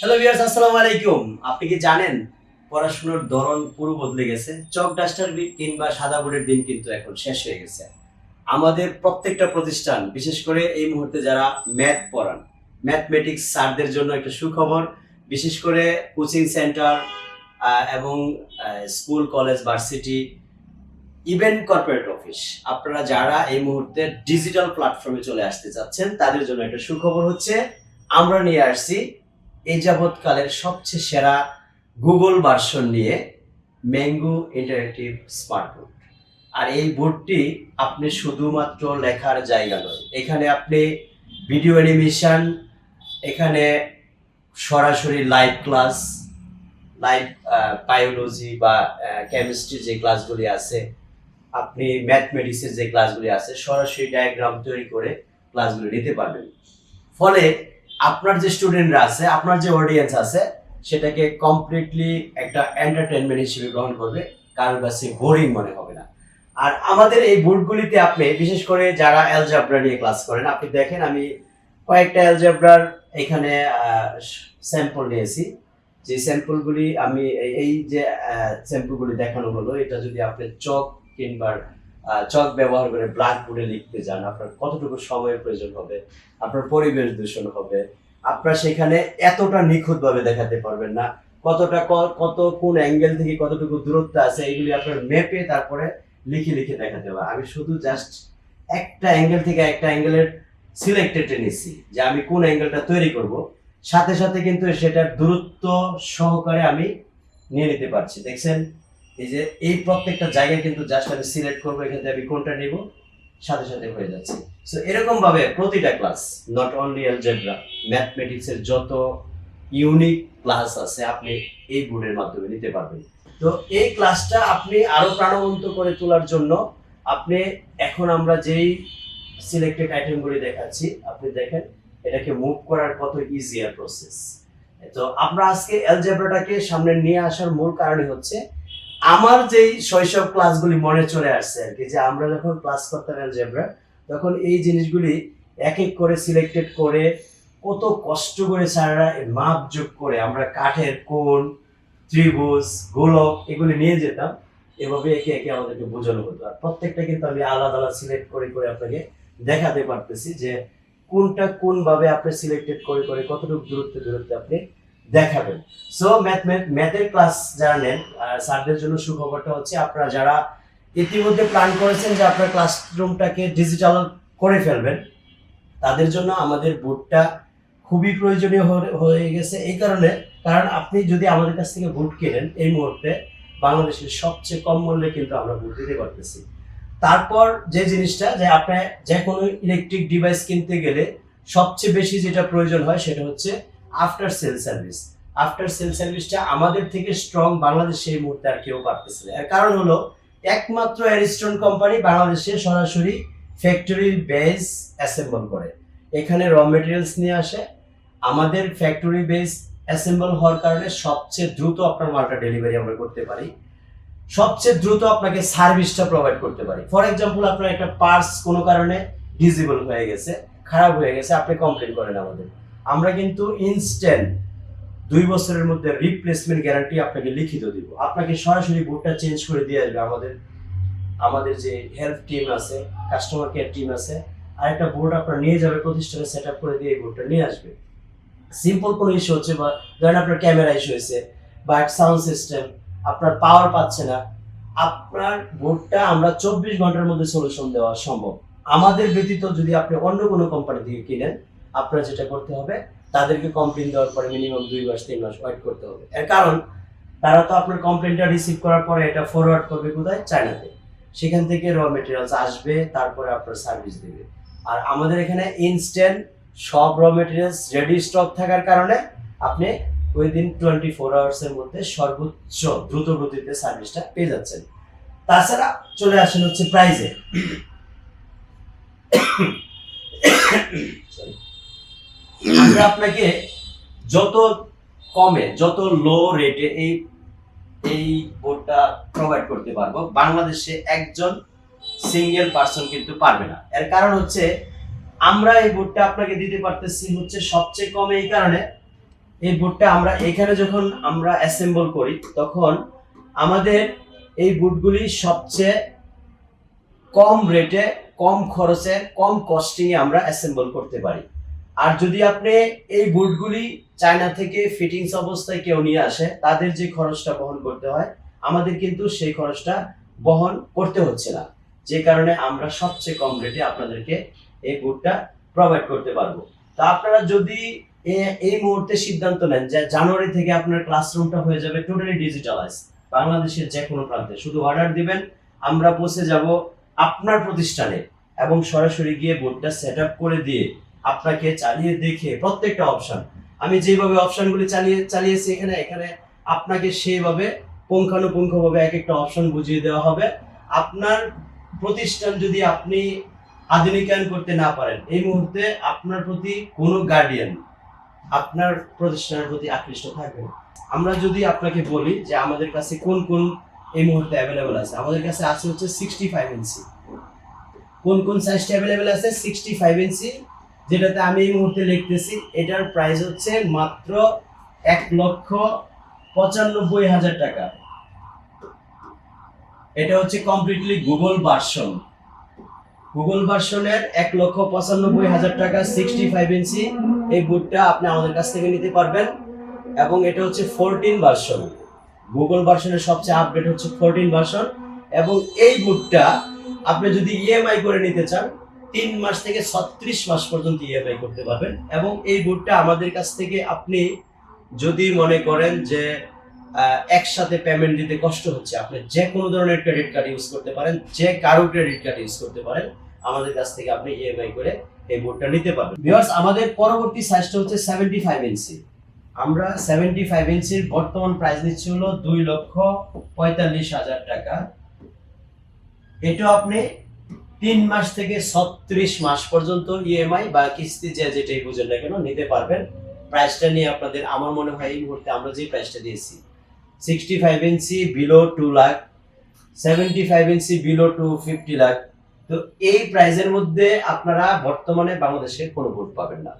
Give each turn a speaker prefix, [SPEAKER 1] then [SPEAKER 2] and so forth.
[SPEAKER 1] Hello viewers আসসালামু আলাইকুম। আপনি কি জানেন, পড়াশোনার ধরন পুরো বদলে গেছে? চক ডাস্টার কিংবা সাদা বোর্ডের দিন কিন্তু এখন শেষ হয়ে গেছে। আমাদের প্রত্যেকটা প্রতিষ্ঠান, বিশেষ করে এই মুহূর্তে যারা ম্যাথ পড়ান, ম্যাথমেটিক্স স্যারদের জন্য একটা সুখবর, বিশেষ করে কোচিং সেন্টার এবং school, college, varsity, even corporate office. আপনারা যারা এই মুহূর্তে ডিজিটাল প্ল্যাটফর্মে চলে আসতে চাচ্ছেন, তাদের জন্য একটা সুখবর হচ্ছে, আমরা নিয়ে আসছি এই যাবৎকালের সবচেয়ে সেরা গুগল ভার্সন নিয়ে ম্যাঙ্গো ইন্টারেক্টিভ স্মার্ট বোর্ড। আর এই বোর্ডটি আপনি শুধুমাত্র লেখার জায়গা নয়, এখানে আপনি ভিডিও অ্যানিমেশন, এখানে সরাসরি লাইভ ক্লাস, লাইভ বায়োলজি বা কেমিস্ট্রি যে ক্লাসগুলি আছে, আপনি ম্যাথমেটিক্সের যে ক্লাসগুলি আছে, সরাসরি ডায়াগ্রাম তৈরি করে ক্লাসগুলি নিতে পারবেন। ফলে আপনার যে স্টুডেন্টরা আছে, আপনার যে অডিয়েন্স আছে, সেটাকে কমপ্লিটলি একটা এন্টারটেনমেন্ট হিসেবে গ্রহণ করবে। কারোর কাছে বোরিং মনে হবে না। আর আমাদের এই বোর্ডগুলিতে আপনি, বিশেষ করে যারা অ্যালজাবরা নিয়ে ক্লাস করেন, আপনি দেখেন আমি কয়েকটা অ্যালজাবরার এখানে স্যাম্পল নিয়েছি। যে স্যাম্পলগুলি আমি, এই- যে স্যাম্পলগুলি দেখানো হলো, এটা যদি আপনি চক কিংবা চক ব্যবহার করে ব্ল্যাকবোর্ডে লিখতে যান। আপনার কতটুকু সময়ের প্রয়োজন হবে, আপনার পরিবেশ দূষণ হবে, আপনার সেখানে এতটা নিখুঁতভাবে দেখাতে পারবেন না, কতটা কত, কোন অ্যাঙ্গেল থেকে কতটুকু দূরত্ব আছে, এগুলি আপনার মেপে তারপরে লিখে লিখে দেখাতে হবে। আমি শুধু জাস্ট একটা অ্যাঙ্গেল থেকে একটা অ্যাঙ্গেলের সিলেক্টেড নিচ্ছি, যে আমি কোন অ্যাঙ্গেলটা তৈরি করব। সাথে সাথে কিন্তু সেটার দূরত্ব সহকারে আমি নিয়ে নিতে পারছি। দেখছেন? এই যে এই প্রত্যেকটা জায়গায় কিন্তু জাস্ট আমি সিলেক্ট করব, এখান থেকে আমি কোনটা নেব, সাথে সাথে হয়ে যাচ্ছে। সো এরকম ভাবে প্রতিটা class not only algebra mathematics এর যত ইউনিক ক্লাস আছে, আপনি এই বোর্ডের মাধ্যমে নিতে পারবেন। তো এই ক্লাসটা আপনি আরও প্রাণবন্ত করে তোলার জন্য আপনি এখন আমরা যেই সিলেক্টেড আইটেমগুলি দেখাচ্ছি, আপনি দেখেন, এটাকে মুভ করার কত ইজিয়ার প্রসেস তো আমরা আজকে অ্যালজেব্রাটাকে সামনে নিয়ে আসার মূল কারণই হচ্ছে আমার যেই শৈশব ক্লাসগুলি মনে চলে আসছে আর কি, যে আমরা যখন ক্লাস করতাম অ্যালজেব্রা তখন এই জিনিসগুলি এক এক করে সিলেক্টেড করে কত কষ্ট করে স্যাররা মাপ যোগ করে আমরা কাঠের কোণ, ত্রিভুজ, গোলক এগুলি নিয়ে যেতাম। এভাবে একে একে আমাদেরকে বোঝানো হতো। আর প্রত্যেকটা কিন্তু আমি আলাদা আলাদা সিলেক্ট করে করে আপনাকে দেখাতে পারতেছি যে কোনটা কোনভাবে আপনি সিলেক্টেড করে করে কতটুকু দূরত্বে দূরত্বে আপনি দেখাবেন। সো ম্যাথ ম্যাথের ক্লাস যারা নেন স্যারদের জন্য সুখবরটা হচ্ছে আপনারা যারা ইতিমধ্যে প্ল্যান করেছেন যে আপনার ক্লাসরুমটাকে ডিজিটাল করে ফেলবেন, তাদের জন্য আমাদের বোর্ডটা খুবই প্রয়োজনীয় হয়ে- গেছে। এই কারণে, কারণ আপনি যদি আমাদের কাছ থেকে বুট কেনেন এই মুহূর্তে, বাংলাদেশের সবচেয়ে কম মূল্যে কিন্তু আমরা বুট দিতে পারতেছি। তারপর যে জিনিসটা, যে আপনি যে কোনো ইলেকট্রিক ডিভাইস কিনতে গেলে সবচেয়ে বেশি যেটা প্রয়োজন হয় সেটা হচ্ছে after sale service after sale সার্ভিসটা আমাদের থেকে স্ট্রং বাংলাদেশে এই মুহূর্তে আর কেউ পারতেছে না। এর কারণ হলো, একমাত্র অ্যারিস্টন কোম্পানি বাংলাদেশে সরাসরি ফ্যাক্টরি বেস অ্যাসেম্বল করে। এখানে র মেটেরিয়ালস নিয়ে আসে। আমাদের ফ্যাক্টরি বেস অ্যাসেম্বল হওয়ার কারণে সবচেয়ে দ্রুত আপনার মালটা ডেলিভারি আমরা করতে পারি। সবচেয়ে দ্রুত আপনাকে সার্ভিসটা প্রোভাইড করতে পারি। ফর এক্সাম্পল আপনার একটা পার্স কোনো কারণে ডিজেবল হয়ে গেছে, খারাপ হয়ে গেছে, আপনি কমপ্লেন করেন আমাদের। আমরা কিন্তু ইনস্ট্যান্ট দুই বছরের মধ্যে রিপ্লেসমেন্ট গ্যারান্টি আপনাকে লিখিত দিব। আপনাকে সরাসরি বোর্ডটা চেঞ্জ করে দিয়ে আসবে আমাদের আমাদের যে হেল্প টিম আছে কাস্টমার কেয়ার টিম আছে আর একটা বোর্ড আপনার নিয়ে যাবে, প্রতিষ্ঠানে সেট আপ করে দিয়ে এই বোর্ডটা নিয়ে আসবে। সিম্পল কোনো ইস্যু হচ্ছে বা ধরেন আপনার ক্যামেরা ইস্যু হয়েছে বা সাউন্ড সিস্টেম আপনার পাওয়ার পাচ্ছে না, আপনার বোর্ডটা আমরা চব্বিশ ঘণ্টার মধ্যে সলিউশন দেওয়া সম্ভব। আমাদের ব্যতীত যদি আপনি অন্য কোনো কোম্পানি থেকে কিনেন আপনার যেটা করতে হবে, তাদেরকে কমপ্লেন দেওয়ার পরে মিনিমাম দুই মাস, তিন মাস ওয়েট করতে হবে। এর কারণ, তারা তো আপনার কমপ্লেনটা রিসিভ করার পরে এটা ফরওয়ার্ড করবে কোথায়? চায়নাতে সেখান থেকে র মেটেরিয়ালস আসবে, তারপরে আপনার সার্ভিস দেবে। আর আমাদের এখানে ইনস্ট্যান্ট সব র মেটেরিয়ালস রেডি স্টক থাকার কারণে আপনি উইদিন টোয়েন্টি ফোর আওয়ার্সের মধ্যে সর্বোচ্চ দ্রুত গতিতে সার্ভিসটা পেয়ে যাচ্ছেন। তাছাড়া চলে আসেন হচ্ছে প্রাইজে আমরা আপনাকে যত কমে, যত লো রেটে এই এই বোর্ডটা প্রোভাইড করতে পারব, বাংলাদেশে একজন সিঙ্গেল পার্সন কিন্তু পারবে না। এর কারণ হচ্ছে, আমরা এই বোর্ডটা আপনাকে দিতে পারতেছি হচ্ছে সবচেয়ে কম এই কারণে, এই বুটটা আমরা এখানে যখন আমরা অ্যাসেম্বল করি, তখন আমাদের এই বুটগুলি সবচেয়ে কম রেটে কম খরচে, কম কস্টিংয়ে আমরা অ্যাসেম্বল করতে পারি। আর যদি আপনি এই বুটগুলি চায়না থেকে ফিটিংস অবস্থায় কেউ নিয়ে আসে, তাদের যে খরচটা বহন করতে হয়, আমাদের কিন্তু সেই খরচটা বহন করতে হচ্ছে না। যে কারণে আমরা সবচেয়ে কম রেটে আপনাদেরকে এই বুটটা প্রোভাইড করতে পারব। তা আপনারা যদি এই মুহূর্তে সিদ্ধান্ত নেন যে জানুয়ারি থেকে আপনার ক্লাসরুমটা হয়ে যাবে টোটালি ডিজিটালাইজ বাংলাদেশের যে কোনো প্রান্তে, শুধু অর্ডার দিবেন, আমরা পৌঁছে যাব আপনার প্রতিষ্ঠানে এবং সরাসরি গিয়ে বোর্ডটা সেট করে দিয়ে আপনাকে চালিয়ে দেখে প্রত্যেকটা অপশন আমি যেভাবে অপশনগুলি চালিয়ে, চালিয়েছি এখানে এখানে আপনাকে সেইভাবে পুঙ্খানুপুঙ্খভাবে এক একটা অপশন বুঝিয়ে দেওয়া হবে। আপনার প্রতিষ্ঠান যদি আপনি আধুনিকায়ন করতে না পারেন, এই মুহূর্তে আপনার প্রতি কোনো গার্ডিয়ান আপনার প্রতিষ্ঠানের প্রতি আকৃষ্ট থাকবে আমরা যদি আপনাকে বলি যে আমাদের কাছে কোন কোন এই মুহূর্তে অ্যাভেলেবেল আছে, আমাদের কাছে আছে হচ্ছে সিক্সটি ফাইভ ইঞ্চি কোন কোন সাইজটা অ্যাভেলেবেল আছে? সিক্সটি ফাইভ ইঞ্চি যেটাতে আমি এই মুহূর্তে লিখতেছি, এটার প্রাইস হচ্ছে মাত্র এক লক্ষ পঁচানব্বই হাজার টাকা। এটা হচ্ছে কমপ্লিটলি গুগল ভার্সন গুগল ভার্সনের এক লক্ষ পঁচানব্বই হাজার টাকা সিক্সটি ফাইভ ইঞ্চি এই বুটটা আপনি আমাদের কাছ থেকে নিতে পারবেন। এবং এটা হচ্ছে ফোরটিন ভার্সন গুগল ভার্সনের সবচেয়ে আপডেট হচ্ছে ফোরটিন ভার্সন এবং এই বুটটা আপনি যদি ইএমআই করে নিতে চান তিন মাস থেকে ছত্রিশ মাস পর্যন্ত ইএমআই করতে পারবেন। এবং এই বুটটা আমাদের কাছ থেকে আপনি যদি মনে করেন যে একসাথে পেমেন্ট দিতে কষ্ট হচ্ছে, আপনি যে কোনো ধরনের ক্রেডিট কার্ড ইউজ করতে পারেন, যে কারও ক্রেডিট কার্ড ইউজ করতে পারেন, আমাদের কাছ থেকে আপনি ইএমআই করে এই বোর্ডটা নিতে পারবেন। ভিউয়ার্স আমাদের পরবর্তী সাইজটা হচ্ছে সেভেন্টি ফাইভ ইঞ্চি আমরা সেভেন্টি ফাইভ ইঞ্চির বর্তমান প্রাইস নিচ্ছি হলো দুই লক্ষ পঁয়তাল্লিশ হাজার টাকা। এটা আপনি তিন মাস থেকে ছত্রিশ মাস পর্যন্ত ইএমআই বা কিস্তি যে যেটাই বুঝেন না কেন নিতে পারবেন। প্রাইসটা নিয়ে আপনাদের আমার মনে হয় এই মুহূর্তে আমরা যে প্রাইসটা দিয়েছি sixty five inch below two lakh seventy five inch below two fifty lakh তো এই প্রাইজের মধ্যে আপনারা বর্তমানে বাংলাদেশে কোনো ভোট পাবেন না।